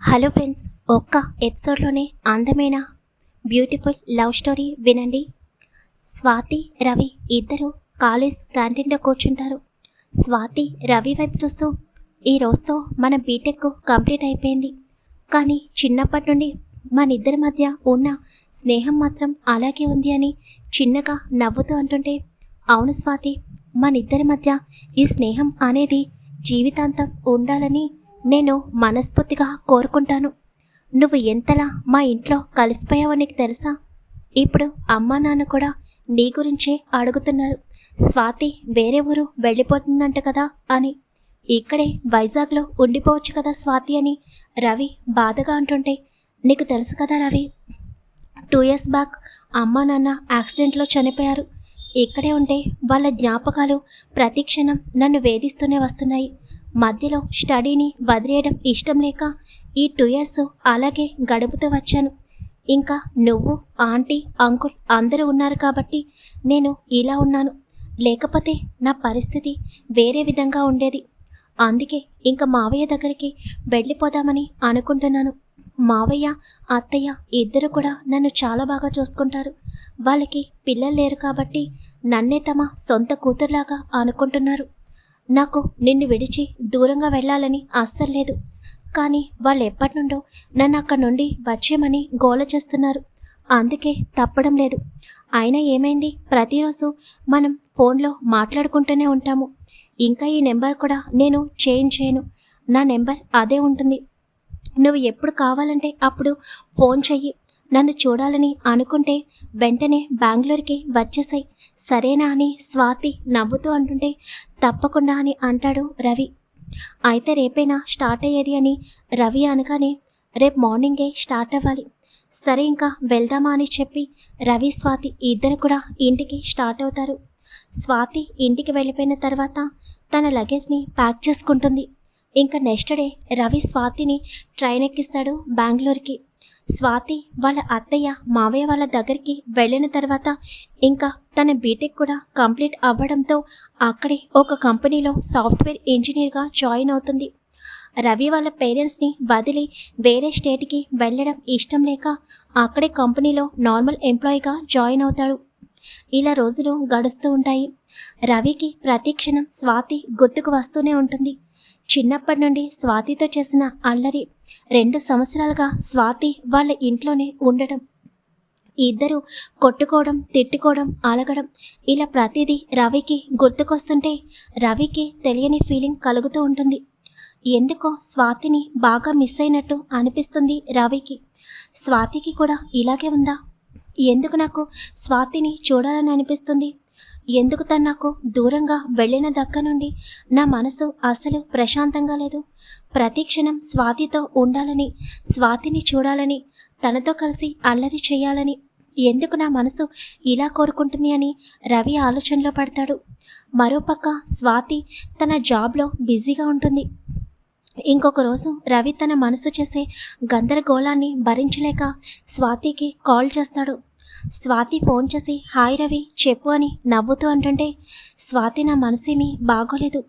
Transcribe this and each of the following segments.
Hello friends ఒక్క ఎపిసోడ్లోనే అందమైన beautiful love story వినండి. స్వాతి రవి ఇద్దరు కాలేజ్ క్యాంటీన్లో కూర్చుంటారు. స్వాతి రవి వైపు చూస్తూ ఈ రోజుతో మన బీటెక్ కంప్లీట్ అయిపోయింది. కానీ చిన్నప్పటి నుండి మన ఇద్దరి మధ్య ఉన్న స్నేహం మాత్రం అలాగే ఉంది అని చిన్నగా నవ్వుతూ అంటుంటే అవును స్వాతి మన ఇద్దరి మధ్య ఈ స్నేహం అనేది జీవితాంతం ఉండాలని నేను మనస్ఫూర్తిగా కోరుకుంటాను. నువ్వు ఎంతలా మా ఇంట్లో కలిసిపోయావో నీకు తెలుసా? ఇప్పుడు అమ్మా నాన్న కూడా నీ గురించే అడుగుతున్నారు. స్వాతి వేరే ఊరు వెళ్ళిపోతుందంట కదా అని. ఇక్కడే వైజాగ్లో ఉండిపోవచ్చు కదా స్వాతి అని రవి బాధగా అంటుంటే నీకు తెలుసు కదా రవి? టూ ఇయర్స్ బ్యాక్ అమ్మా నాన్న యాక్సిడెంట్లో చనిపోయారు. ఇక్కడే ఉంటే వాళ్ళ జ్ఞాపకాలు ప్రతి క్షణం నన్ను వేధిస్తూనే వస్తున్నాయి. మధ్యలో స్టడీని వదిలేయడం ఇష్టం లేక ఈ టూ ఇయర్స్ అలాగే గడుపుతూ వచ్చాను. ఇంకా నువ్వు ఆంటీ అంకుల్ అందరూ ఉన్నారు కాబట్టి నేను ఇలా ఉన్నాను. లేకపోతే నా పరిస్థితి వేరే విధంగా ఉండేది. అందుకే ఇంకా మావయ్య దగ్గరికి వెళ్ళిపోదామని అనుకుంటున్నాను. మావయ్య అత్తయ్య ఇద్దరు కూడా నన్ను చాలా బాగా చూసుకుంటారు. వాళ్ళకి పిల్లలు లేరు కాబట్టి నన్నే తమ సొంత కూతురులాగా అనుకుంటున్నారు. నాకు నిన్ను విడిచి దూరంగా వెళ్ళాలని అస్సలు లేదు. కానీ వాళ్ళు ఎప్పటి నుండో నన్ను అక్కడి నుండి వచ్చేయమని గోల చేస్తున్నారు. అందుకే తప్పడం లేదు. అయినా ఏమైంది? ప్రతిరోజు మనం ఫోన్లో మాట్లాడుకుంటూనే ఉంటాము. ఇంకా ఈ నెంబర్ కూడా నేను చేంజ్ చేయను. నా నెంబర్ అదే ఉంటుంది. నువ్వు ఎప్పుడు కావాలంటే అప్పుడు ఫోన్ చెయ్యి. నన్ను చూడాలని అనుకుంటే వెంటనే బెంగళూరుకి వచ్చేసాయి. సరేనా అని స్వాతి నవ్వుతూ అంటుంటే తప్పకుండా అని అంటాడు రవి. అయితే రేపైనా స్టార్ట్ అయ్యేది అని రవి అనగానే రేపు మార్నింగే స్టార్ట్ అవ్వాలి. సరే ఇంకా వెళ్దామా అని చెప్పి రవి స్వాతి ఇద్దరు కూడా ఇంటికి స్టార్ట్ అవుతారు. స్వాతి ఇంటికి వెళ్ళిపోయిన తర్వాత తన లగేజ్ని ప్యాక్ చేసుకుంటుంది. ఇంకా నెక్స్ట్ డే రవి స్వాతిని ట్రైన్ ఎక్కిస్తాడు బెంగళూరుకి. స్వాతి వాళ్ళ అత్తయ్య మావయ్య వాళ్ళ దగ్గరికి వెళ్ళిన తర్వాత ఇంకా తన బీటెక్ కూడా కంప్లీట్ అవ్వడంతో అక్కడే ఒక కంపెనీలో సాఫ్ట్వేర్ ఇంజనీర్గా జాయిన్ అవుతుంది. రవి వాళ్ళ పేరెంట్స్ని వదిలి వేరే స్టేట్కి వెళ్ళడం ఇష్టం లేక అక్కడే కంపెనీలో నార్మల్ ఎంప్లాయీగా జాయిన్ అవుతాడు. ఇలా రోజులు గడుస్తూ ఉంటాయి. రవికి ప్రతి క్షణం స్వాతి గుర్తుకు వస్తూనే ఉంటుంది. చిన్నప్పటి నుండి స్వాతితో చేసిన అల్లరి రెండు సంవత్సరాలుగా స్వాతి వాళ్ళ ఇంట్లోనే ఉండడం ఇద్దరు కొట్టుకోవడం తిట్టుకోవడం అలగడం. ఇలా ప్రతిదీ రవికి గుర్తుకొస్తుంటే రవికి తెలియని ఫీలింగ్ కలుగుతూ ఉంటుంది. ఎందుకో స్వాతిని బాగా మిస్ అయినట్టు అనిపిస్తుంది రవికి. స్వాతికి కూడా ఇలాగే ఉందా? ఎందుకు నాకు స్వాతిని చూడాలని అనిపిస్తుంది? ఎందుకు తను నాకు దూరంగా వెళ్ళిన దక్క నుండి నా మనసు అసలు ప్రశాంతంగా లేదు? ప్రతి క్షణం స్వాతితో ఉండాలని స్వాతిని చూడాలని తనతో కలిసి అల్లరి చేయాలని ఎందుకు నా మనసు ఇలా కోరుకుంటుంది అని రవి ఆలోచనలో పడతాడు. మరోపక్క స్వాతి తన జాబ్లో బిజీగా ఉంటుంది. ఇంకొక రోజు రవి తన మనసు చేసే గందరగోళాన్ని భరించలేక స్వాతికి కాల్ చేస్తాడు. స్వాతి ఫోన్ చేసి హాయ్ రవి చెప్పు అని నవ్వుతూ అంటుంటే స్వాతి నా మనసేమీ బాగోలేదు.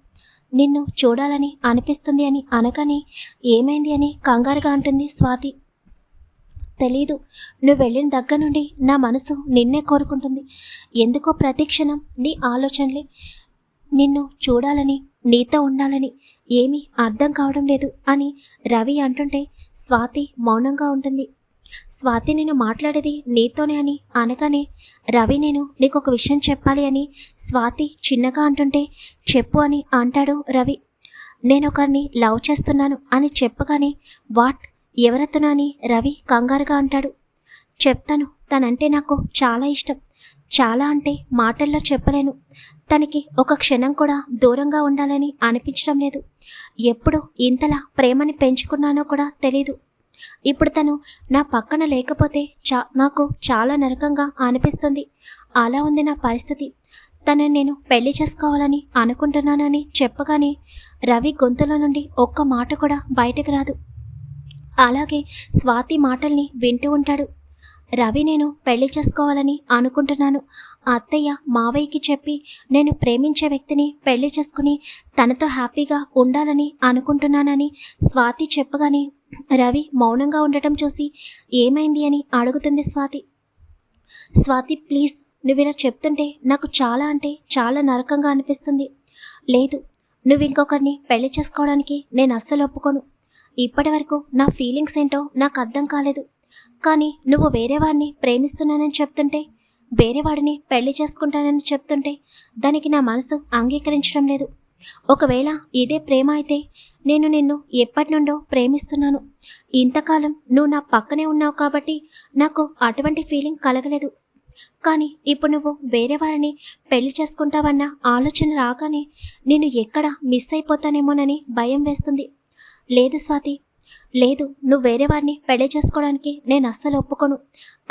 నిన్ను చూడాలని అనిపిస్తుంది అని అనగానే ఏమైంది అని కంగారుగా అంటుంది స్వాతి. తెలీదు నువ్వు వెళ్ళిన దగ్గర నుండి నా మనసు నిన్నే కోరుకుంటుంది. ఎందుకో ప్రతి క్షణం నీ ఆలోచనలే నిన్ను చూడాలని నీతో ఉండాలని ఏమీ అర్థం కావడం లేదు అని రవి అంటుంటే స్వాతి మౌనంగా ఉంటుంది. స్వాతి నేను మాట్లాడేది నీతోనే అని అనగానే రవి నేను నీకు ఒక విషయం చెప్పాలి అని స్వాతి చిన్నగా అంటుంటే చెప్పు అని అంటాడు రవి. నేను ఒకరిని లవ్ చేస్తున్నాను అని చెప్పగానే వాట్? ఎవరతను అని రవి కంగారుగా అంటాడు. చెప్తాను తనంటే నాకు చాలా ఇష్టం. చాలా అంటే మాటల్లో చెప్పలేను. తనకి ఒక క్షణం కూడా దూరంగా ఉండాలని అనిపించడం లేదు. ఎప్పుడు ఇంతలా ప్రేమని పెంచుకున్నానో కూడా తెలీదు. ఇప్పుడు తను నా పక్కన లేకపోతే చా నాకు చాలా నరకంగా అనిపిస్తుంది. అలా ఉంది నా పరిస్థితి. తనని నేను పెళ్ళి చేసుకోవాలని అనుకుంటున్నానని చెప్పగానే రవి గొంతుల నుండి ఒక్క మాట కూడా బయటకు రాదు. అలాగే స్వాతి మాటల్ని వింటూ ఉంటాడు. రవి నేను పెళ్ళి చేసుకోవాలని అనుకుంటున్నాను. అత్తయ్య మావయ్యకి చెప్పి నేను ప్రేమించే వ్యక్తిని పెళ్ళి చేసుకుని తనతో హ్యాపీగా ఉండాలని అనుకుంటున్నానని స్వాతి చెప్పగానే రవి మౌనంగా ఉండటం చూసి ఏమైంది అని అడుగుతుంది స్వాతి. స్వాతి ప్లీజ్ నువ్వు ఇలా చెప్తుంటే నాకు చాలా అంటే చాలా నరకంగా అనిపిస్తుంది. లేదు నువ్వు ఇంకొకరిని పెళ్ళి చేసుకోవడానికి నేను అస్సలు ఒప్పుకోను. ఇప్పటి వరకు నా ఫీలింగ్స్ ఏంటో నాకు అర్థం కాలేదు. కానీ నువ్వు వేరే వాడిని ప్రేమిస్తున్నానని చెప్తుంటే వేరే వాడిని పెళ్ళి చేసుకుంటానని చెప్తుంటే దానికి నా మనసు అంగీకరించడం లేదు. ఒకవేళ ఇదే ప్రేమ అయితే నేను నిన్ను ఎప్పటి నుండో ప్రేమిస్తున్నాను. ఇంతకాలం నువ్వు నా పక్కనే ఉన్నావు కాబట్టి నాకు అటువంటి ఫీలింగ్ కలగలేదు. కానీ ఇప్పుడు నువ్వు వేరే వారిని పెళ్ళి చేసుకుంటావన్న ఆలోచన రాగానే నేను ఎక్కడ మిస్ అయిపోతానేమోనని భయం వేస్తుంది. లేదు స్వాతి. లేదు నువ్వు వేరే వారిని పెళ్ళి చేసుకోవడానికి నేను అస్సలు ఒప్పుకోను.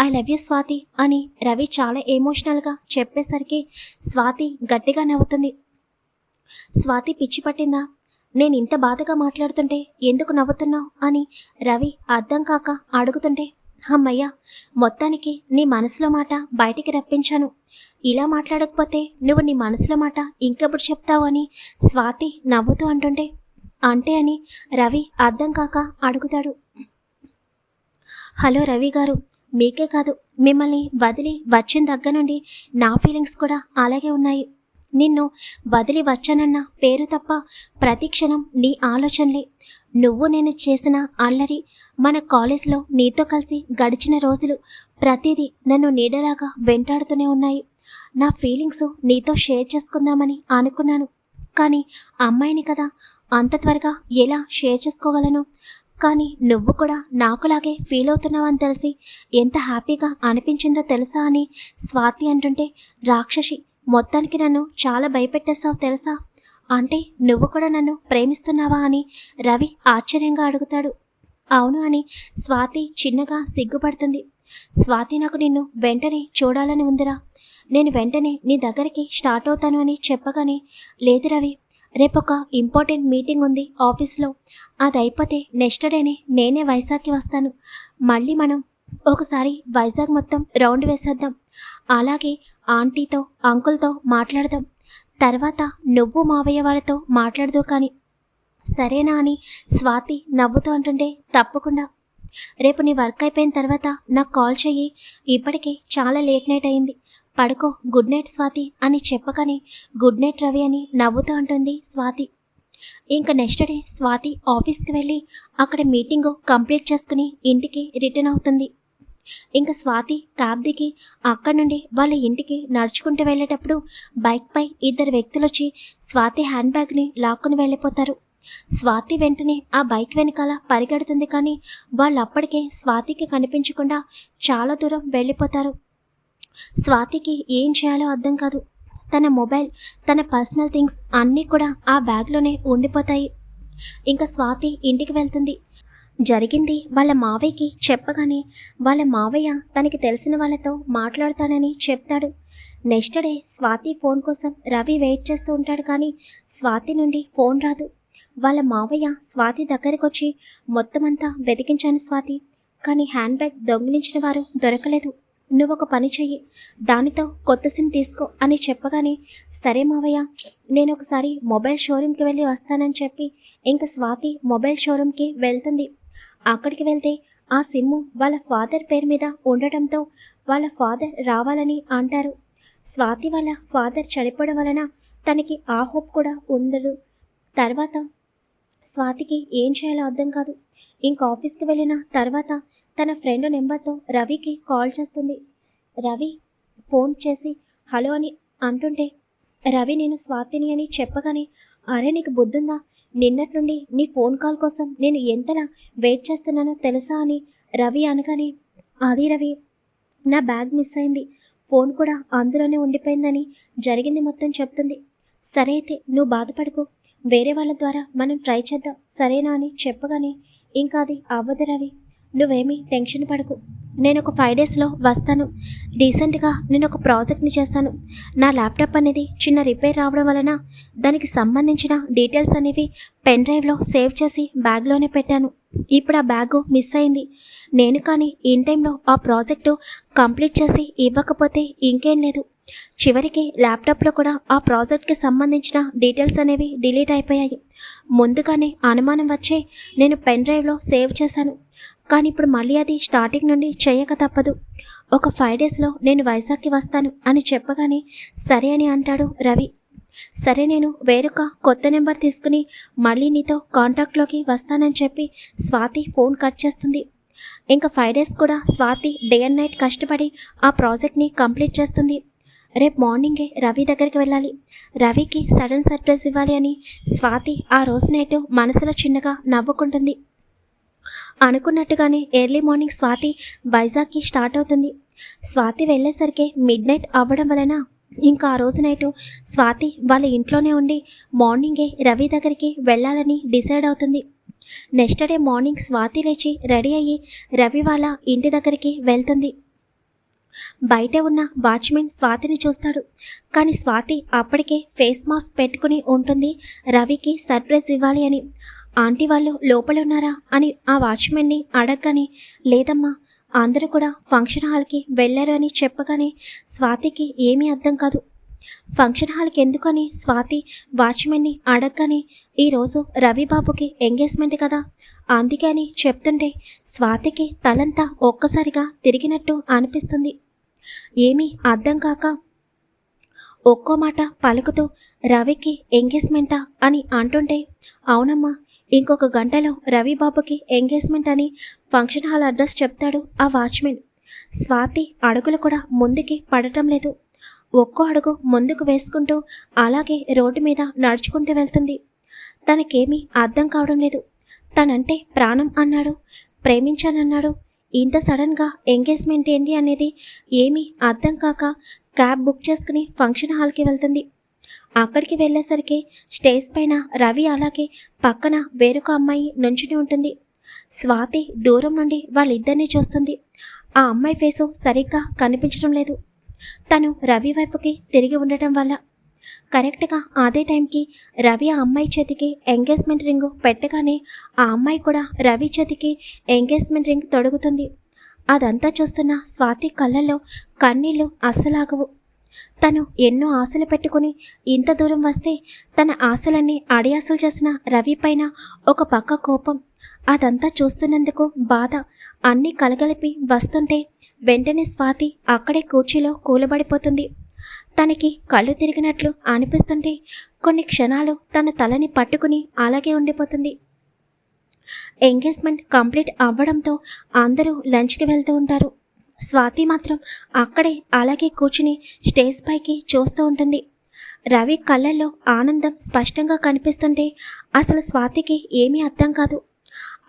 ఐ లవ్ యూ స్వాతి అని రవి చాలా ఎమోషనల్గా చెప్పేసరికి స్వాతి గట్టిగా నవ్వుతుంది. స్వాతి పిచ్చి పట్టిందా? నేను ఇంత బాధగా మాట్లాడుతుంటే ఎందుకు నవ్వుతున్నావు అని రవి అర్థం కాక అడుగుతుంటే అమ్మయ్యా మొత్తానికి నీ మనసులో మాట బయటికి రప్పించాను. ఇలా మాట్లాడకపోతే నువ్వు నీ మనసులో మాట ఇంకెప్పుడు చెప్తావు అని స్వాతి నవ్వుతూ అంటుంటే అంటే అని రవి అర్థం కాక అడుగుతాడు. హలో రవి గారు మీకే కాదు మిమ్మల్ని వదిలి వచ్చిన దగ్గర నుండి నా ఫీలింగ్స్ కూడా అలాగే ఉన్నాయి. నిన్ను వదిలి వచ్చానన్న పేరు తప్ప ప్రతి క్షణం నీ ఆలోచనలే. నువ్వు నేను చేసిన అల్లరి మన కాలేజ్లో నీతో కలిసి గడిచిన రోజులు ప్రతిదీ నన్ను నీడలాగా వెంటాడుతూనే ఉన్నాయి. నా ఫీలింగ్స్ నీతో షేర్ చేసుకుందామని అనుకున్నాను. కానీ అమ్మాయిని కదా అంత త్వరగా ఎలా షేర్ చేసుకోగలను? కానీ నువ్వు కూడా నాకులాగే ఫీల్ అవుతున్నావని తెలిసి ఎంత హ్యాపీగా అనిపించిందో తెలుసా అని స్వాతి అంటుంటే రాక్షసి మొత్తానికి నన్ను చాలా భయపెట్టేస్తావు తెలుసా? అంటే నువ్వు కూడా నన్ను ప్రేమిస్తున్నావా అని రవి ఆశ్చర్యంగా అడుగుతాడు. అవును అని స్వాతి చిన్నగా సిగ్గుపడుతుంది. స్వాతి నాకు నిన్ను వెంటనే చూడాలని ఉందిరా. నేను వెంటనే నీ దగ్గరికి స్టార్ట్ అవుతాను అని చెప్పగానే లేదు రవి రేపు ఒక ఇంపార్టెంట్ మీటింగ్ ఉంది ఆఫీస్లో. అది అయిపోతే నెక్స్ట్ డేనే నేనే వైజాగ్కి వస్తాను. మళ్ళీ మనం ఒకసారి వైజాగ్ మొత్తం రౌండ్ వేసేద్దాం. అలాగే ఆంటీతో అంకుల్తో మాట్లాడదాం. తర్వాత నువ్వు మావయ్య వాళ్ళతో మాట్లాడదు కానీ సరేనా అని స్వాతి నవ్వుతూ అంటుంటే తప్పకుండా. రేపు నీ వర్క్ అయిపోయిన తర్వాత నాకు కాల్ చెయ్యి. ఇప్పటికే చాలా లేట్ నైట్ అయింది. పడుకో గుడ్ నైట్ స్వాతి అని చెప్పకని గుడ్ నైట్ రవి అని నవ్వుతూ అంటుంది స్వాతి. ఇంకా నెక్స్ట్ డే స్వాతి ఆఫీస్కి వెళ్ళి అక్కడ మీటింగ్ కంప్లీట్ చేసుకుని ఇంటికి రిటర్న్ అవుతుంది. ఇంకా స్వాతి క్యాబ్ దిగి అక్కడి నుండి వాళ్ళ ఇంటికి నడుచుకుంటూ వెళ్ళేటప్పుడు బైక్పై ఇద్దరు వ్యక్తులు వచ్చి స్వాతి హ్యాండ్ బ్యాగ్ని లాక్కుని వెళ్ళిపోతారు. స్వాతి వెంటనే ఆ బైక్ వెనకాల పరిగెడుతుంది కానీ వాళ్ళు అప్పటికే స్వాతికి కనిపించకుండా చాలా దూరం వెళ్ళిపోతారు. స్వాతికి ఏం చేయాలో అర్థం కాదు. తన మొబైల్ తన పర్సనల్ థింగ్స్ అన్నీ కూడా ఆ బ్యాగ్లోనే ఉండిపోతాయి. ఇంకా స్వాతి ఇంటికి వెళ్తుంది. జరిగింది. వాళ్ళ మావయ్యకి చెప్పగానే వాళ్ళ మావయ్య తనకి తెలిసిన వాళ్ళతో మాట్లాడతానని చెప్తాడు. నెక్స్ట్ డే స్వాతి ఫోన్ కోసం రవి వెయిట్ చేస్తూ ఉంటాడు కానీ స్వాతి నుండి ఫోన్ రాదు. వాళ్ళ మావయ్య స్వాతి దగ్గరికి వచ్చి మొత్తం అంతా వెతికించాను స్వాతి కానీ హ్యాండ్ బ్యాగ్ దొంగిలించిన వారు దొరకలేదు. నువ్వు ఒక పని చెయ్యి దానితో కొత్త సిమ్ తీసుకో అని చెప్పగానే సరే మావయ్య నేను ఒకసారి మొబైల్ షోరూమ్కి వెళ్ళి వస్తానని చెప్పి ఇంకా స్వాతి మొబైల్ షోరూమ్కి వెళ్తుంది. అక్కడికి వెళ్తే ఆ సిమ్ వాళ్ళ ఫాదర్ పేరు మీద ఉండటంతో వాళ్ళ ఫాదర్ రావాలని అంటారు. స్వాతి వాళ్ళ ఫాదర్ చనిపోవడం వలన తనకి ఆ హోప్ కూడా ఉండదు. తర్వాత స్వాతికి ఏం చేయాలో అర్థం కాదు. ఇంక ఆఫీస్కి వెళ్ళిన తర్వాత తన ఫ్రెండ్ నెంబర్తో రవికి కాల్ చేస్తుంది. రవి ఫోన్ చేసి హలో అని అంటుంటే రవి నేను స్వాతిని అని చెప్పగానే అరే నీకు బుద్ధుందా? నిన్నటి నుండి నీ ఫోన్ కాల్ కోసం నేను ఎంతలా వెయిట్ చేస్తున్నానో తెలుసా అని రవి అనగానే అది రవి నా బ్యాగ్ మిస్ అయింది. ఫోన్ కూడా అందులోనే ఉండిపోయిందని జరిగింది మొత్తం చెప్తుంది. సరే అయితే నువ్వు బాధపడకు. వేరే వాళ్ళ ద్వారా మనం ట్రై చేద్దాం. సరేనా? అని చెప్పగానే ఇంకా అది అవ్వదు రవి. నువ్వేమీ టెన్షన్ పడకు. నేను ఒక ఫైవ్ డేస్లో వస్తాను. రీసెంట్గా నేను ఒక ప్రాజెక్ట్ని చేస్తాను. నా ల్యాప్టాప్ అనేది చిన్న రిపేర్ రావడం వలన దానికి సంబంధించిన డీటెయిల్స్ అనేవి పెన్ డ్రైవ్లో సేవ్ చేసి బ్యాగ్లోనే పెట్టాను. ఇప్పుడు ఆ బ్యాగు మిస్ అయింది. నేను కానీ ఇన్ టైంలో ఆ ప్రాజెక్టు కంప్లీట్ చేసి ఇవ్వకపోతే ఇంకేం లేదు. చివరికి ల్యాప్టాప్లో కూడా ఆ ప్రాజెక్ట్కి సంబంధించిన డీటెయిల్స్ అనేవి డిలీట్ అయిపోయాయి. ముందుగానే అనుమానం వచ్చే నేను పెన్ డ్రైవ్లో సేవ్ చేశాను. కానీ ఇప్పుడు మళ్ళీ అది స్టార్టింగ్ నుండి చేయక తప్పదు. ఒక ఫైవ్ డేస్లో నేను వైజాగ్కి వస్తాను అని చెప్పగానే సరే అని అంటాడు రవి. సరే నేను వేరొక కొత్త నెంబర్ తీసుకుని మళ్ళీ నీతో కాంటాక్ట్లోకి వస్తానని చెప్పి స్వాతి ఫోన్ కట్ చేస్తుంది. ఇంకా ఫైవ్ డేస్ కూడా స్వాతి డే అండ్ నైట్ కష్టపడి ఆ ప్రాజెక్ట్ని కంప్లీట్ చేస్తుంది. రేపు మార్నింగే రవి దగ్గరికి వెళ్ళాలి. రవికి సడన్ సర్ప్రైజ్ ఇవ్వాలి అని స్వాతి ఆ రోజు నైట్ మనసులో చిన్నగా నవ్వుకుంటుంది. అనుకున్నట్టుగానే ఎర్లీ మార్నింగ్ స్వాతి వైజాగ్కి స్టార్ట్ అవుతుంది. స్వాతి వెళ్ళేసరికి మిడ్ నైట్ అవ్వడం వలన ఇంకా ఆ రోజు నైట్ స్వాతి వాళ్ళ ఇంట్లోనే ఉండి మార్నింగే రవి దగ్గరికి వెళ్ళాలని డిసైడ్ అవుతుంది. నెక్స్ట్ డే మార్నింగ్ స్వాతి లేచి రెడీ అయ్యి రవి వాళ్ళ ఇంటి దగ్గరికి వెళ్తుంది. బయట ఉన్న వాచ్మెన్ స్వాతిని చూస్తాడు. కానీ స్వాతి అప్పటికే ఫేస్ మాస్క్ పెట్టుకుని ఉంటుంది. రవికి సర్ప్రైజ్ ఇవ్వాలి అని. ఆంటీ వాళ్ళు లోపల ఉన్నారా అని ఆ వాచ్మెన్ని అడగగానే లేదమ్మా అందరూ కూడా ఫంక్షన్ హాల్కి వెళ్ళారు అని చెప్పగానే స్వాతికి ఏమీ అర్థం కాదు. ఫంక్షన్ హాల్కి ఎందుకని స్వాతి వాచ్మెన్ని అడగగానే ఈరోజు రవిబాబుకి ఎంగేజ్మెంట్ కదా. అందుకని చెప్తుంటే స్వాతికి తలంతా ఒక్కసారిగా తిరిగినట్టు అనిపిస్తుంది. ఏమీ అర్థం కాక ఒక్కో మాట పలుకుతూ రవికి ఎంగేజ్మెంటా అని అంటుంటే అవునమ్మా ఇంకొక గంటలో రవిబాబుకి ఎంగేజ్మెంట్ అని ఫంక్షన్ హాల్ అడ్రస్ చెప్తాడు ఆ వాచ్మెన్. స్వాతి అడుగులు కూడా ముందుకి పడటం లేదు. ఒక్కో అడుగు ముందుకు వేసుకుంటూ అలాగే రోడ్డు మీద నడుచుకుంటూ వెళ్తుంది. తనకేమీ అర్థం కావడం లేదు. తనంటే ప్రాణం అన్నాడు ప్రేమించానన్నాడు ఇంత సడన్గా ఎంగేజ్మెంట్ ఏంటి అనేది ఏమీ అర్థం కాక క్యాబ్ బుక్ చేసుకుని ఫంక్షన్ హాల్కి వెళ్తుంది. అక్కడికి వెళ్ళేసరికి స్టేజ్ పైన రవి అలాగే పక్కన వేరొక అమ్మాయి నుంచుని ఉంటుంది. స్వాతి దూరం నుండి వాళ్ళిద్దరినీ చూస్తుంది. ఆ అమ్మాయి ఫేసు సరిగ్గా కనిపించడం లేదు. తను రవి వైపుకి తిరిగి ఉండటం వల్ల కరెక్ట్గా అదే టైంకి రవి ఆ అమ్మాయి చేతికి ఎంగేజ్మెంట్ రింగ్ పెట్టగానే ఆ అమ్మాయి కూడా రవి చేతికి ఎంగేజ్మెంట్ రింగ్ తొడుగుతుంది. అదంతా చూస్తున్న స్వాతి కళ్ళల్లో కన్నీళ్ళు అస్సలాగవు. తను ఎన్నో ఆశలు పెట్టుకుని ఇంత దూరం వస్తే తన ఆశలన్నీ అడియాసలు చేసిన రవి పైన ఒక పక్క కోపం. అదంతా చూస్తున్నందుకు బాధ. అన్నీ కలగలిపి వస్తుంటే వెంటనే స్వాతి అక్కడే కూర్చీలో కూలబడిపోతుంది. తనకి కళ్ళు తిరిగినట్లు అనిపిస్తుంటే కొన్ని క్షణాలు తన తలని పట్టుకుని అలాగే ఉండిపోతుంది. ఎంగేజ్మెంట్ కంప్లీట్ అవ్వడంతో అందరూ లంచ్కి వెళ్తూ ఉంటారు. స్వాతి మాత్రం అక్కడే అలాగే కూర్చుని స్టేజ్ పైకి చూస్తూ ఉంటుంది. రవి కళ్ళల్లో ఆనందం స్పష్టంగా కనిపిస్తుంటే అసలు స్వాతికి ఏమీ అర్థం కాదు.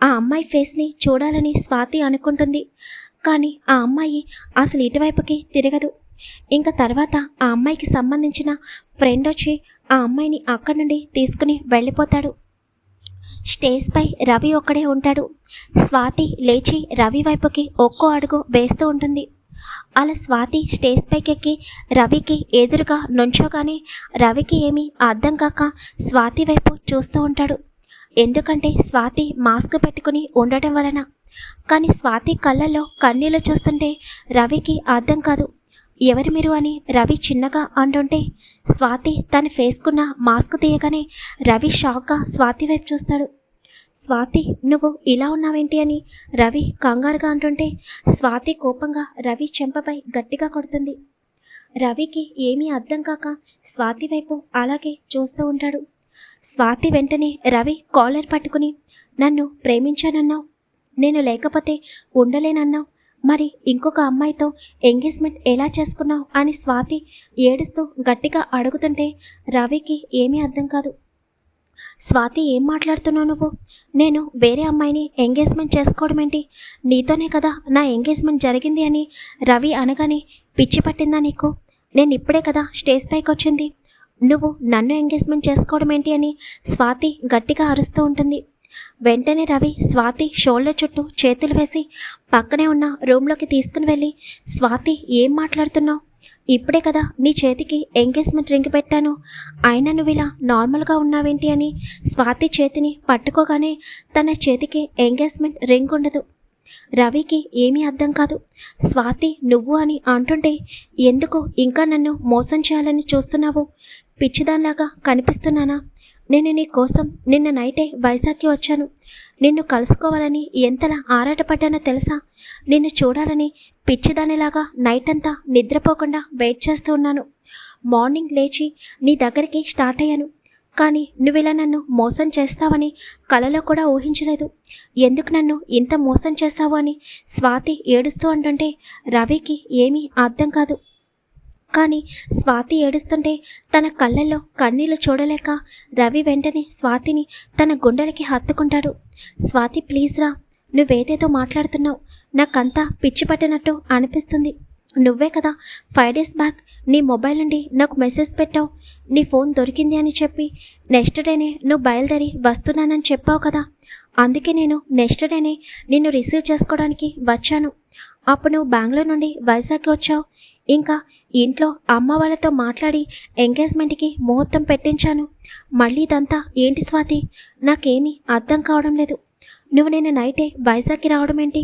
ఆ అమ్మాయి ఫేస్ని చూడాలని స్వాతి అనుకుంటుంది. కానీ ఆ అమ్మాయి అసలు ఇటువైపుకి తిరగదు. ఇంకా తర్వాత ఆ అమ్మాయికి సంబంధించిన ఫ్రెండ్ వచ్చి ఆ అమ్మాయిని అక్కడి నుండి తీసుకుని వెళ్ళిపోతాడు. స్టేజ్ పై రవి ఒక్కడే ఉంటాడు. స్వాతి లేచి రవి వైపుకి ఒక్కో అడుగు వేస్తూ ఉంటుంది. అలా స్వాతి స్టేజ్ పైకెక్కి రవికి ఎదురుగా నుంచోగానే రవికి ఏమీ అర్థం కాక స్వాతి వైపు చూస్తూ ఉంటాడు. ఎందుకంటే స్వాతి మాస్క్ పెట్టుకుని ఉండటం వలన. కానీ స్వాతి కళ్ళల్లో కన్నీళ్ళు చూస్తుంటే రవికి అర్థం కాదు. ఎవరు మీరు అని రవి చిన్నగా అంటుంటే స్వాతి తన ఫేస్కున్న మాస్క్ తీయగానే రవి షాక్గా స్వాతి వైపు చూస్తాడు. స్వాతి నువ్వు ఇలా ఉన్నావేంటి అని రవి కంగారుగా అంటుంటే స్వాతి కోపంగా రవి చెంపపై గట్టిగా కొడుతుంది. రవికి ఏమీ అర్థం కాక స్వాతి వైపు అలాగే చూస్తూ ఉంటాడు. స్వాతి వెంటనే రవి కాలర్ పట్టుకుని నన్ను ప్రేమించానన్నావు? నేను లేకపోతే ఉండలేనన్నావు? మరి ఇంకొక అమ్మాయితో ఎంగేజ్మెంట్ ఎలా చేసుకున్నావు అని స్వాతి ఏడుస్తూ గట్టిగా అడుగుతుంటే రవికి ఏమీ అర్థం కాదు. స్వాతి ఏం మాట్లాడుతున్నావు నువ్వు? నేను వేరే అమ్మాయిని ఎంగేజ్మెంట్ చేసుకోవడం ఏంటి? నీతోనే కదా నా ఎంగేజ్మెంట్ జరిగింది అని రవి అనగానే పిచ్చి పట్టిందా నీకు? నేను ఇప్పుడే కదా స్టేజ్ పైకి వచ్చింది. నువ్వు నన్ను ఎంగేజ్మెంట్ చేసుకోవడం ఏంటి అని స్వాతి గట్టిగా అరుస్తూ ఉంటుంది. వెంటనే రవి స్వాతి షోల్డర్ చుట్టూ చేతులు వేసి పక్కనే ఉన్న రూమ్లోకి తీసుకుని వెళ్ళి స్వాతి ఏం మాట్లాడుతున్నావు? ఇప్పుడే కదా నీ చేతికి ఎంగేజ్మెంట్ రింగ్ పెట్టాను. అయినా నువ్వు ఇలా నార్మల్గా ఉన్నావేంటి అని స్వాతి చేతిని పట్టుకోగానే తన చేతికి ఎంగేజ్మెంట్ రింగ్ ఉండదు. రవికి ఏమీ అర్థం కాదు. స్వాతి నువ్వు అని అంటుంటే ఎందుకు ఇంకా నన్ను మోసం చేయాలని చూస్తున్నావు? పిచ్చిదానిలాగా కనిపిస్తున్నానా? నేను నీ కోసం నిన్న నైటే వైజాగ్కి వచ్చాను. నిన్ను కలుసుకోవాలని ఎంతలా ఆరాటపడ్డానో తెలుసా? నిన్ను చూడాలని పిచ్చిదానిలాగా నైట్ అంతా నిద్రపోకుండా వెయిట్ చేస్తూ ఉన్నాను. మార్నింగ్ లేచి నీ దగ్గరికి స్టార్ట్ అయ్యాను. కానీ నువ్వు ఇలా నన్ను మోసం చేస్తావని కలలో కూడా ఊహించలేదు. ఎందుకు నన్ను ఇంత మోసం చేస్తావు అని స్వాతి ఏడుస్తూ అంటుంటే రవికి ఏమీ అర్థం కాదు. కానీ స్వాతి ఏడుస్తుంటే తన కళ్ళల్లో కన్నీళ్ళు చూడలేక రవి వెంటనే స్వాతిని తన గుండెలకి హత్తుకుంటాడు. స్వాతి ప్లీజ్ రా నువ్వేదేదో మాట్లాడుతున్నావు. నాకంతా పిచ్చి పట్టినట్టు అనిపిస్తుంది. నువ్వే కదా ఫైవ్ డేస్ బ్యాక్ నీ మొబైల్ నుండి నాకు మెసేజ్ పెట్టావు. నీ ఫోన్ దొరికింది అని చెప్పి నెక్స్ట్ డేనే నువ్వు బయలుదేరి వస్తున్నానని చెప్పావు కదా. అందుకే నేను నెక్స్ట్ డేనే నిన్ను రిసీవ్ చేసుకోవడానికి వచ్చాను. అప్పుడు నువ్వు బెంగళూరు నుండి వైజాగ్ వచ్చావు. ఇంకా ఇంట్లో అమ్మ వాళ్ళతో మాట్లాడి ఎంగేజ్మెంట్కి ముహూర్తం పెట్టించాను. మళ్ళీ ఇదంతా ఏంటి స్వాతి? నాకేమీ అర్థం కావడం లేదు. నువ్వు నేను నైటే వైజాగ్కి రావడం ఏంటి?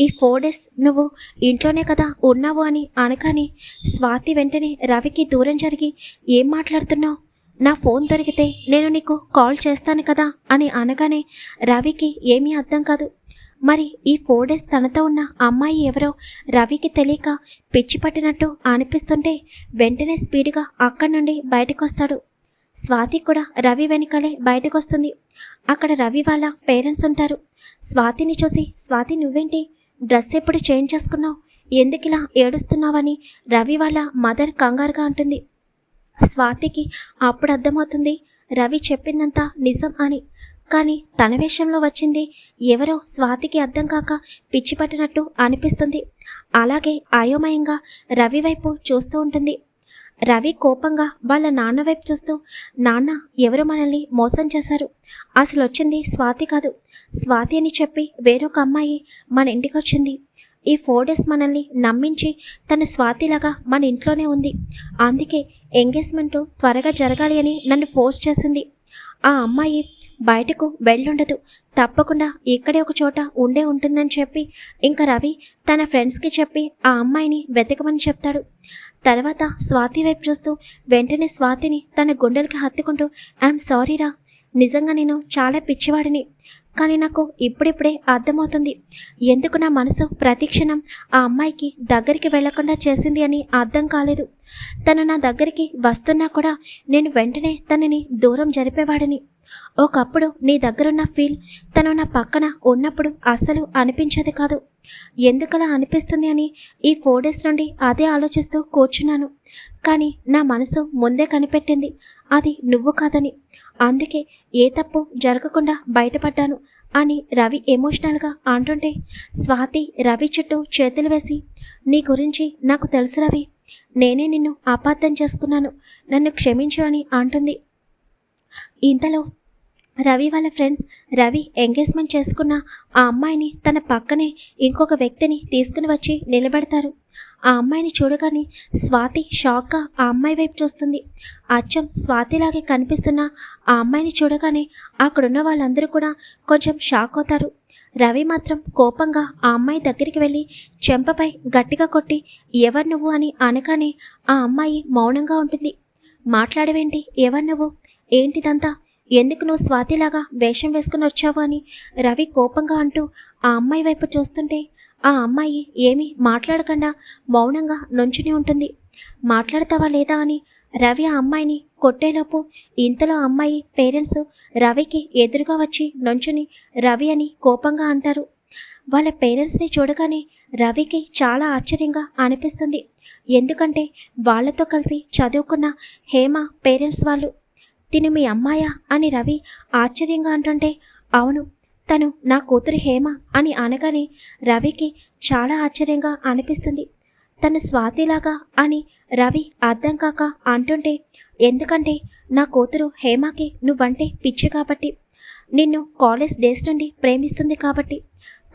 ఈ ఫోర్ డేస్ నువ్వు ఇంట్లోనే కదా ఉన్నావు అని అనగానే స్వాతి వెంటనే రవికి దూరం జరిగి ఏం మాట్లాడుతున్నావు? నా ఫోన్ దొరికితే నేను నీకు కాల్ చేస్తాను కదా అని అనగానే రవికి ఏమీ అర్థం కాదు. మరి ఈ ఫోర్ డేస్ తనతో ఉన్న అమ్మాయి ఎవరో రవికి తెలియక పిచ్చి పట్టినట్టు అనిపిస్తుంటే వెంటనే స్పీడ్గా అక్కడి నుండి బయటకొస్తాడు. స్వాతి కూడా రవి వెనకాలే బయటకొస్తుంది. అక్కడ రవి వాళ్ళ పేరెంట్స్ ఉంటారు. స్వాతిని చూసి స్వాతి నువ్వేంటి? డ్రెస్ ఎప్పుడు చేంజ్ చేసుకున్నావు? ఎందుకు ఇలా ఏడుస్తున్నావని రవి వాళ్ళ మదర్ కంగారుగా అంటుంది. స్వాతికి అప్పుడు అర్థమవుతుంది రవి చెప్పిందంతా నిజం అని. కానీ తన వేషంలో వచ్చింది ఎవరో స్వాతికి అర్థం కాక పిచ్చిపట్టినట్టు అనిపిస్తుంది. అలాగే అయోమయంగా రవి వైపు చూస్తూ ఉంటుంది. రవి కోపంగా వాళ్ళ నాన్న వైపు చూస్తూ నాన్న ఎవరు మనల్ని మోసం చేశారు? అసలు వచ్చింది స్వాతి కాదు. స్వాతి అని చెప్పి వేరొక అమ్మాయి మన ఇంటికి వచ్చింది ఈ ఫోర్ డేస్ మనల్ని నమ్మించి తన స్వాతిలాగా మన ఇంట్లోనే ఉంది. అందుకే ఎంగేజ్మెంట్ త్వరగా జరగాలి అని నన్ను ఫోర్స్ చేసింది. ఆ అమ్మాయి బయటకు వెళ్ళుండదు. తప్పకుండా ఇక్కడే ఒక చోట ఉండే ఉంటుందని చెప్పి ఇంకా రవి తన ఫ్రెండ్స్కి చెప్పి ఆ అమ్మాయిని వెతకమని చెప్తాడు. తర్వాత స్వాతి వైపు చూస్తూ వెంటనే స్వాతిని తన గుండెలకి హత్తుకుంటూ ఐఎమ్ సారీరా నిజంగా నేను చాలా పిచ్చివాడిని. కానీ నాకు ఇప్పుడిప్పుడే అర్థమవుతుంది. ఎందుకు నా మనసు ప్రతిక్షణం ఆ అమ్మాయికి దగ్గరికి వెళ్ళకుండా చేసింది అని అర్థం కాలేదు. తను నా దగ్గరికి వస్తున్నా కూడా నేను వెంటనే తనని దూరం జరిపేవాడిని. ఒకప్పుడు నీ దగ్గరున్న ఫీల్ తను నా పక్కన ఉన్నప్పుడు అస్సలు అనిపించేది కాదు. ఎందుకలా అనిపిస్తుంది అని ఈ ఫోర్ డేస్ నుండి అదే ఆలోచిస్తూ కూర్చున్నాను. కానీ నా మనసు ముందే కనిపెట్టింది. అది నువ్వు కాదని. అందుకే ఏ తప్పు జరగకుండా బయటపడ్డాను అని రవి ఎమోషనల్గా అంటుంటే స్వాతి రవి చుట్టూ చేతులు వేసి నీ గురించి నాకు తెలుసు రవి. నేనే నిన్ను అపార్థం చేసుకున్నాను. నన్ను క్షమించు అని అంటుంది. ఇంతలో రవి వాళ్ళ ఫ్రెండ్స్ రవి ఎంగేజ్మెంట్ చేసుకున్న ఆ అమ్మాయిని తన పక్కనే ఇంకొక వ్యక్తిని తీసుకుని వచ్చి నిలబెడతారు. ఆ అమ్మాయిని చూడగానే స్వాతి షాక్గా ఆ అమ్మాయి వైపు చూస్తుంది. అచ్చం స్వాతిలాగే కనిపిస్తున్న ఆ అమ్మాయిని చూడగానే అక్కడున్న వాళ్ళందరూ కూడా కొంచెం షాక్ అవుతారు. రవి మాత్రం కోపంగా ఆ అమ్మాయి దగ్గరికి వెళ్ళి చెంపపై గట్టిగా కొట్టి ఎవరు నువ్వు? అని అనగానే ఆ అమ్మాయి మౌనంగా ఉంటుంది. మాట్లాడవేంటి? ఎవరు నువ్వు? ఏంటిదంతా? ఎందుకు నువ్వు స్వాతిలాగా వేషం వేసుకుని వచ్చావు అని రవి కోపంగా అంటూ ఆ అమ్మాయి వైపు చూస్తుంటే ఆ అమ్మాయి ఏమీ మాట్లాడకుండా మౌనంగా నుంచుని ఉంటుంది. మాట్లాడతావా లేదా అని రవి ఆ అమ్మాయిని కొట్టేలోపు ఇంతలో అమ్మాయి పేరెంట్స్ రవికి ఎదురుగా వచ్చి నుంచుని రవి అని కోపంగా అంటారు. వాళ్ళ పేరెంట్స్ని చూడగానే రవికి చాలా ఆశ్చర్యంగా అనిపిస్తుంది. ఎందుకంటే వాళ్ళతో కలిసి చదువుకున్న హేమ పేరెంట్స్ వాళ్ళు తిను మీ అమ్మాయా? అని రవి ఆశ్చర్యంగా అంటుంటే అవును తను నా కూతురు హేమ అని అనగానే రవికి చాలా ఆశ్చర్యంగా అనిపిస్తుంది. తను స్వాతిలాగా అని రవి అర్థం కాక అంటుంటే ఎందుకంటే నా కూతురు హేమకి నువ్వంటే పిచ్చి కాబట్టి. నిన్ను కాలేజ్ డేస్ నుండి ప్రేమిస్తుంది కాబట్టి.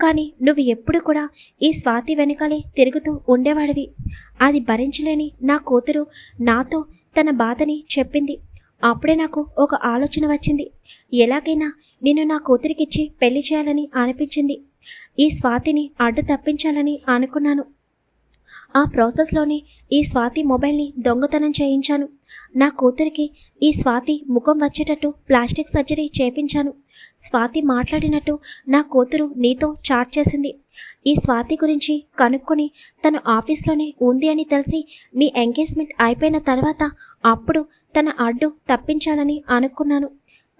కానీ నువ్వు ఎప్పుడు కూడా ఈ స్వాతి వెనకాలే తిరుగుతూ ఉండేవాడివి. అది భరించలేని నా కూతురు నాతో తన బాధని చెప్పింది. అప్పుడే నాకు ఒక ఆలోచన వచ్చింది. ఎలాగైనా నిన్ను నా కూతురికిచ్చి పెళ్ళి చేయాలని అనిపించింది. ఈ స్వాతిని అడ్డు తప్పించాలని అనుకున్నాను. ఆ ప్రాసెస్లోనే ఈ స్వాతి మొబైల్ని దొంగతనం చేయించాను. నా కూతురికి ఈ స్వాతి ముఖం వచ్చేటట్టు ప్లాస్టిక్ సర్జరీ చేపించాను. స్వాతి మాట్లాడినట్టు నా కూతురు నీతో చాట్ చేసింది. ఈ స్వాతి గురించి కనుక్కొని తను ఆఫీస్లోనే ఉంది అని తెలిసి మీ ఎంగేజ్మెంట్ అయిపోయిన తర్వాత అప్పుడు తన అడ్డు తప్పించాలని అనుకున్నాను.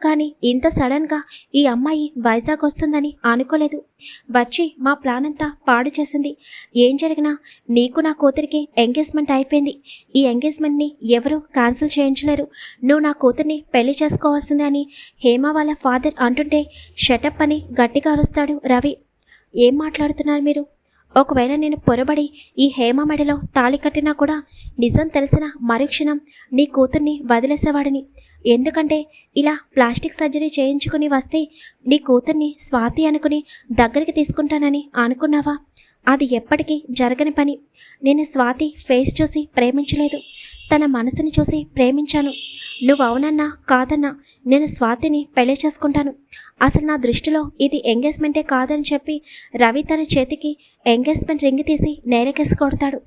కానీ ఇంత సడన్గా ఈ అమ్మాయి వైజాగ్ వస్తుందని అనుకోలేదు. వచ్చి మా ప్లాన్ అంతా పాడు చేసింది. ఏం జరిగినా నీకు నా కూతురికి ఎంగేజ్మెంట్ అయిపోయింది. ఈ ఎంగేజ్మెంట్ని ఎవరు క్యాన్సిల్ చేయించలేరు. నువ్వు నా కూతుర్ని పెళ్ళి చేసుకోవాల్సిందే అని హేమ వాళ్ళ ఫాదర్ అంటుంటే షటప్ అని గట్టిగా అరుస్తాడు రవి. ఏం మాట్లాడుతున్నారు మీరు? ఒకవేళ నేను పొరబడి ఈ హేమ మెడలో తాళి కట్టినా కూడా నిజం తెలిసిన మరుక్షణం నీ కూతుర్ని వదిలేసేవాడిని. ఎందుకంటే ఇలా ప్లాస్టిక్ సర్జరీ చేయించుకుని వస్తే నీ కూతుర్ని స్వాతి అనుకుని దగ్గరికి తీసుకుంటానని అనుకున్నావా? అది ఎప్పటికీ జరగని పని. నేను స్వాతి ఫేస్ చూసి ప్రేమించలేదు. తన మనసుని చూసి ప్రేమించాను. నువ్వు అవునన్నా కాదన్నా నేను స్వాతిని పెళ్ళి చేసుకుంటాను. అసలు నా దృష్టిలో ఇది ఎంగేజ్మెంటే కాదని చెప్పి రవి తన చేతికి ఎంగేజ్మెంట్ రింగ్ తీసి నేలకేసి కొడతాడు.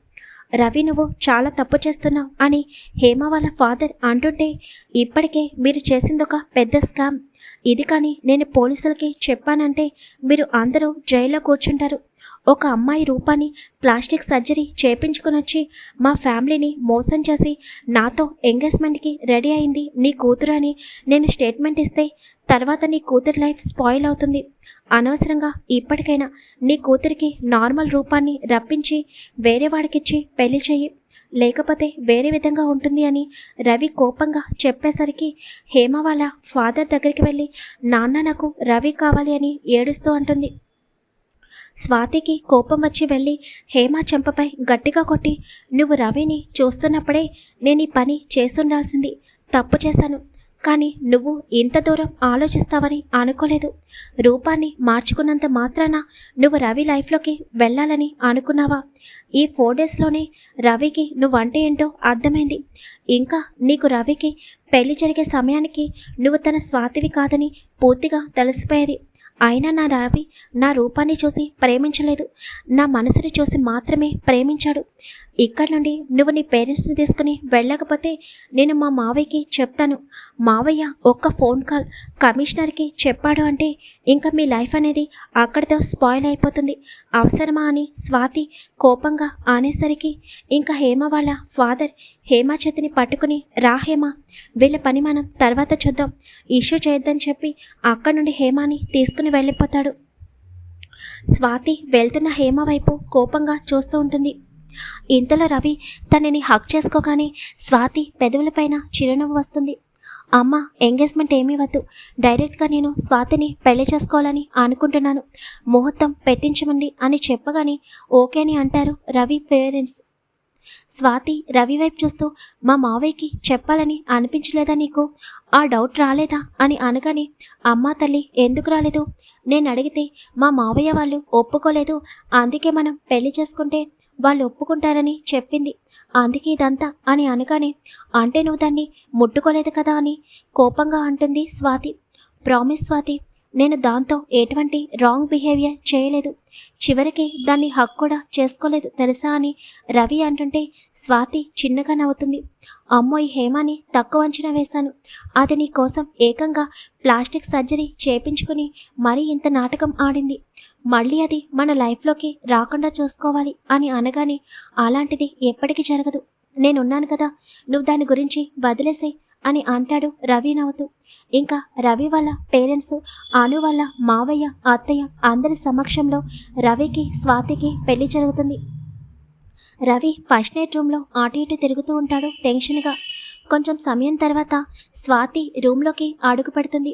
రవి నువ్వు చాలా తప్పు చేస్తున్నావు అని హేమ వాళ్ళ ఫాదర్ అంటుంటే ఇప్పటికే మీరు చేసింది ఒక పెద్ద స్కామ్. ఇది కానీ నేను పోలీసులకి చెప్పానంటే మీరు అందరూ జైల్లో కూర్చుంటారు. ఒక అమ్మాయి రూపాన్ని ప్లాస్టిక్ సర్జరీ చేపించుకునొచ్చి మా ఫ్యామిలీని మోసం చేసి నాతో ఎంగేజ్మెంట్కి రెడీ అయింది నీ కూతురు అని నేను స్టేట్మెంట్ ఇస్తే తర్వాత నీ కూతురు లైఫ్ స్పాయిల్ అవుతుంది. అనవసరంగా ఇప్పటికైనా నీ కూతురికి నార్మల్ రూపాన్ని రప్పించి వేరే వాడికిచ్చి పెళ్ళి చెయ్యి. లేకపోతే వేరే విధంగా ఉంటుంది అని రవి కోపంగా చెప్పేసరికి హేమ వాళ్ళ ఫాదర్ దగ్గరికి వెళ్ళి నాన్న నాకు రవి కావాలి అని ఏడుస్తూ అంటుంది. స్వాతికి కోపం వచ్చి వెళ్ళి హేమ చెంపపై గట్టిగా కొట్టి నువ్వు రవిని చూస్తున్నప్పుడే నేను ఈ పని చేస్తుండాల్సింది తప్పు చేశాను. కానీ నువ్వు ఇంత దూరం ఆలోచిస్తావని అనుకోలేదు. రూపాన్ని మార్చుకున్నంత మాత్రాన నువ్వు రవి లైఫ్లోకి వెళ్ళాలని అనుకున్నావా? ఈ ఫోర్ డేస్లోనే రవికి నువ్వంటే ఏంటో అర్థమైంది. ఇంకా నీకు రవికి పెళ్ళి జరిగే సమయానికి నువ్వు తన స్వాతివి కాదని పూర్తిగా తెలిసిపోయేది. అయినా నా రావి నా రూపాన్ని చూసి ప్రేమించలేదు. నా మనసుని చూసి మాత్రమే ప్రేమించాడు. ఇక్కడ నుండి నువ్వు నీ పేరెంట్స్ని తీసుకుని వెళ్ళకపోతే నేను మా మావయ్యకి చెప్తాను. మావయ్య ఒక్క ఫోన్ కాల్ కమిషనర్కి చెప్పాడు అంటే ఇంకా మీ లైఫ్ అనేది అక్కడితో స్పాయిల్ అయిపోతుంది. అవసరమా అని స్వాతి కోపంగా ఆనేసరికి ఇంకా హేమ వాళ్ళ ఫాదర్ హేమ చేతిని పట్టుకుని రా హేమ వీళ్ళ పని మనం తర్వాత చూద్దాం. ఇష్యూ చేయొద్దని చెప్పి అక్కడి నుండి హేమాని తీసుకుని వెళ్ళిపోతాడు. స్వాతి వెళ్తున్న హేమ వైపు కోపంగా చూస్తూ ఉంటుంది. ఇంతలో రవి తనని హక్ చేసుకోగానే స్వాతి పెదవులపైన చిరునవ్వు వస్తుంది. అమ్మ ఎంగేజ్మెంట్ ఏమీ వద్దు. డైరెక్ట్గా నేను స్వాతిని పెళ్ళి చేసుకోవాలని అనుకుంటున్నాను. ముహూర్తం పెట్టించమండి అని చెప్పగానే ఓకే అని అంటారు రవి పేరెంట్స్. స్వాతి రవి వైపు చూస్తూ మా మావయ్యకి చెప్పాలని అనిపించలేదా నీకు? ఆ డౌట్ రాలేదా? అని అనగానే అమ్మా తల్లి ఎందుకు రాలేదు? నేను అడిగితే మా మావయ్య వాళ్ళు ఒప్పుకోలేదు. అందుకే మనం పెళ్ళి చేసుకుంటే వాళ్ళు ఒప్పుకుంటారని చెప్పింది. అందుకే ఇదంతా అని అనగానే అంటే నువ్వు దాన్ని ముట్టుకోలేదు కదా అని కోపంగా అంటుంది స్వాతి. ప్రామిస్ స్వాతి నేను దాంతో ఎటువంటి రాంగ్ బిహేవియర్ చేయలేదు. చివరికి దాన్ని హక్ కూడా చేసుకోలేదు తెలుసా అని రవి అంటుంటే స్వాతి చిన్నగా నవ్వుతుంది. అమ్మో ఈ హేమాని తక్కువ అంచనా వేశాను. అది నీ కోసం ఏకంగా ప్లాస్టిక్ సర్జరీ చేపించుకుని మరీ ఇంత నాటకం ఆడింది. మళ్ళీ అది మన లైఫ్లోకి రాకుండా చూసుకోవాలి అని అనగానే అలాంటిది ఎప్పటికీ జరగదు. నేనున్నాను కదా నువ్వు దాని గురించి వదిలేసే అని అంటాడు రవి నవ్వుతూ. ఇంకా రవి వాళ్ళ పేరెంట్స్ అను వాళ్ళ మావయ్య అత్తయ్య అందరి సమక్షంలో రవికి స్వాతికి పెళ్ళి జరుగుతుంది. రవి ఫస్ట్ నైట్ రూమ్లో అటు ఇటు తిరుగుతూ ఉంటాడు టెన్షన్గా. కొంచెం సమయం తర్వాత స్వాతి రూమ్లోకి అడుగు పెడుతుంది.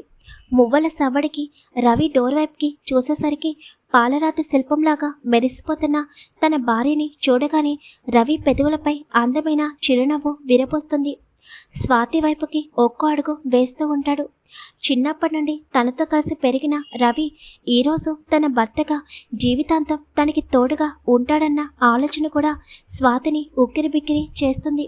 మువ్వల సవ్వడికి రవి డోర్ వైపుకి చూసేసరికి పాలరాతి శిల్పంలాగా మెరిసిపోతున్న తన భార్యని చూడగానే రవి పెదవులపై అందమైన చిరునవ్వు విరపోస్తుంది స్వాతి వైపుకి ఒక్కో అడుగు వేస్తూ ఉంటాడు. చిన్నప్పటి నుండి తనతో కలిసి పెరిగిన రవి ఈరోజు తన భర్తగా జీవితాంతం తనకి తోడుగా ఉంటాడన్న ఆలోచన కూడా స్వాతిని ఉక్కిరి బిక్కిరి చేస్తుంది.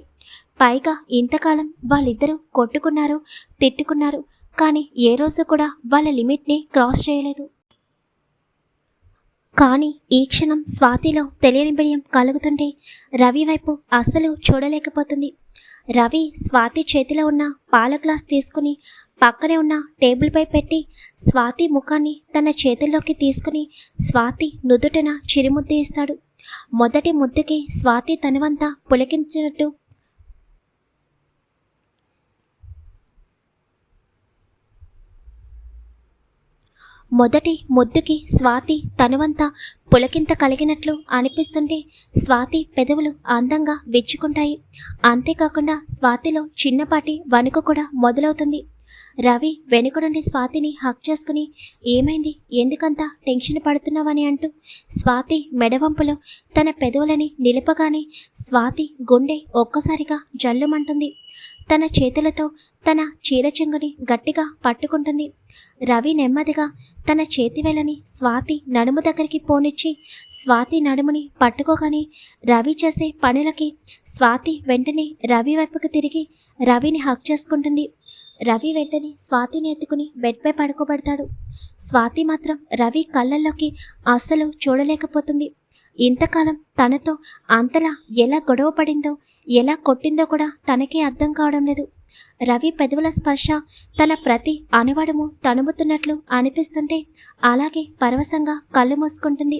పైగా ఇంతకాలం వాళ్ళిద్దరూ కొట్టుకున్నారు తిట్టుకున్నారు కానీ ఏ రోజు కూడా వాళ్ళ లిమిట్ని క్రాస్ చేయలేదు. కానీ ఈ క్షణం స్వాతిలో తెలియని బిడియం కలుగుతుంటే రవి వైపు అస్సలు చూడలేకపోతుంది. రవి స్వాతి చేతిలో ఉన్న పాల గ్లాస్ తీసుకుని పక్కనే ఉన్న టేబుల్పై పెట్టి స్వాతి ముఖాన్ని తన చేతుల్లోకి తీసుకుని స్వాతి నుదుటన చిరుముద్దు ఇస్తాడు. మొదటి ముద్దుకి స్వాతి తనువంతా పులకించినట్టు మొదటి ముద్దుకి స్వాతి తనువంతా పులకింత కలిగినట్లు అనిపిస్తుంటే స్వాతి పెదవులు అందంగా విచ్చుకుంటాయి. అంతేకాకుండా స్వాతిలో చిన్నపాటి వణుకు కూడా మొదలవుతుంది. రవి వెనుకడుండి స్వాతిని హక్ చేసుకుని ఏమైంది? ఎందుకంత టెన్షన్ పడుతున్నావని? అంటూ స్వాతి మెడవంపులో తన పెదవులని నిలపగానే స్వాతి గుండె ఒక్కసారిగా జల్లుమంటుంది. తన చేతులతో తన చీర చెంగుని గట్టిగా పట్టుకుంటుంది. రవి నెమ్మదిగా తన చేతివేలని స్వాతి నడుము దగ్గరికి పోనిచ్చి స్వాతి నడుముని పట్టుకోగానే రవి చేసే పనులకి స్వాతి వెంటనే రవి వైపుకు తిరిగి రవిని హక్ చేసుకుంటుంది. రవి వెంటనే స్వాతిని ఎత్తుకుని బెడ్పై పడుకోబడతాడు. స్వాతి మాత్రం రవి కళ్ళల్లోకి అస్సలు చూడలేకపోతుంది. ఇంతకాలం తనతో అంతలా ఎలా గొడవ పడిందో ఎలా కొట్టిందో కూడా తనకే అర్థం కావడం లేదు. రవి పెదవుల స్పర్శ తన ప్రతి అణువడము తణుముతున్నట్లు అనిపిస్తుంటే అలాగే పరవశంగా కళ్ళు మూసుకుంటుంది.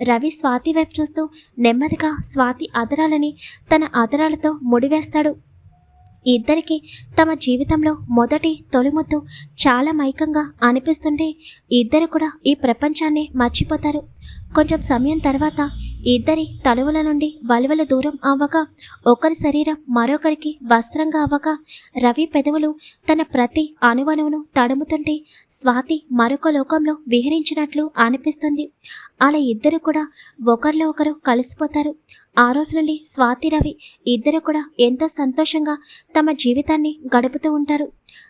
రవి స్వాతి వైపు చూస్తూ నెమ్మదిగా స్వాతి అదరాలని తన అదరాలతో ముడివేస్తాడు. ఇద్దరికి తమ జీవితంలో మొదటి తొలిముద్దు చాలా మైకంగా అనిపిస్తుంటే ఇద్దరు కూడా ఈ ప్రపంచాన్ని మర్చిపోతారు. కొంచెం సమయం తర్వాత ఇద్దరి తలువుల నుండి వలువలు దూరం అవ్వక ఒకరి శరీరం మరొకరికి వస్త్రంగా అవ్వక రవి పెదవులు తన ప్రతి అణువణువును తడుముతుంటే స్వాతి మరొక లోకంలో విహరించినట్లు అనిపిస్తుంది. అలా ఇద్దరు కూడా ఒకరిలో ఒకరు కలిసిపోతారు. ఆ రోజు నుండి స్వాతి రవి ఇద్దరు కూడా ఎంతో సంతోషంగా తమ జీవితాన్ని గడుపుతూ ఉంటారు.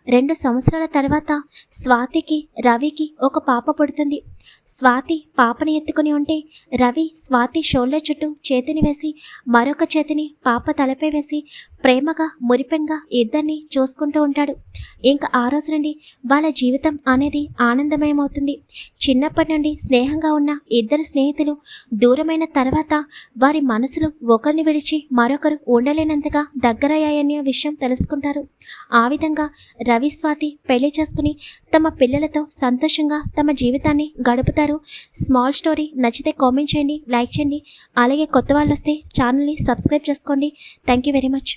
రెండు సంవత్సరాల తర్వాత స్వాతికి రవికి ఒక పాప పుడుతుంది. స్వాతి పాపని ఎత్తుకుని ఉంటే రవి స్వాతి షోళ్ళ చుట్టూ చేతిని వేసి మరొక చేతిని పాప తలపై వేసి ప్రేమగా మురిపెంగా ఇద్దరిని చూసుకుంటూ ఉంటాడు. ఇంకా ఆ రోజు నుండి వాళ్ళ జీవితం అనేది ఆనందమయమవుతుంది. చిన్నప్పటి నుండి స్నేహంగా ఉన్న ఇద్దరు స్నేహితులు దూరమైన తర్వాత వారి మనసులు ఒకరిని విడిచి మరొకరు ఉండలేనంతగా దగ్గరయ్యాయనే విషయం తెలుసుకుంటారు. ఆ విధంగా రవి స్వాతి పెళ్ళి చేసుకుని తమ పిల్లలతో సంతోషంగా తమ జీవితాన్ని గడుపుతారు. స్మాల్ స్టోరీ నచ్చితే కామెంట్ చేయండి లైక్ చేయండి. అలాగే కొత్త వాళ్ళు వస్తే ఛానల్ని సబ్స్క్రైబ్ చేసుకోండి. Thank you very much.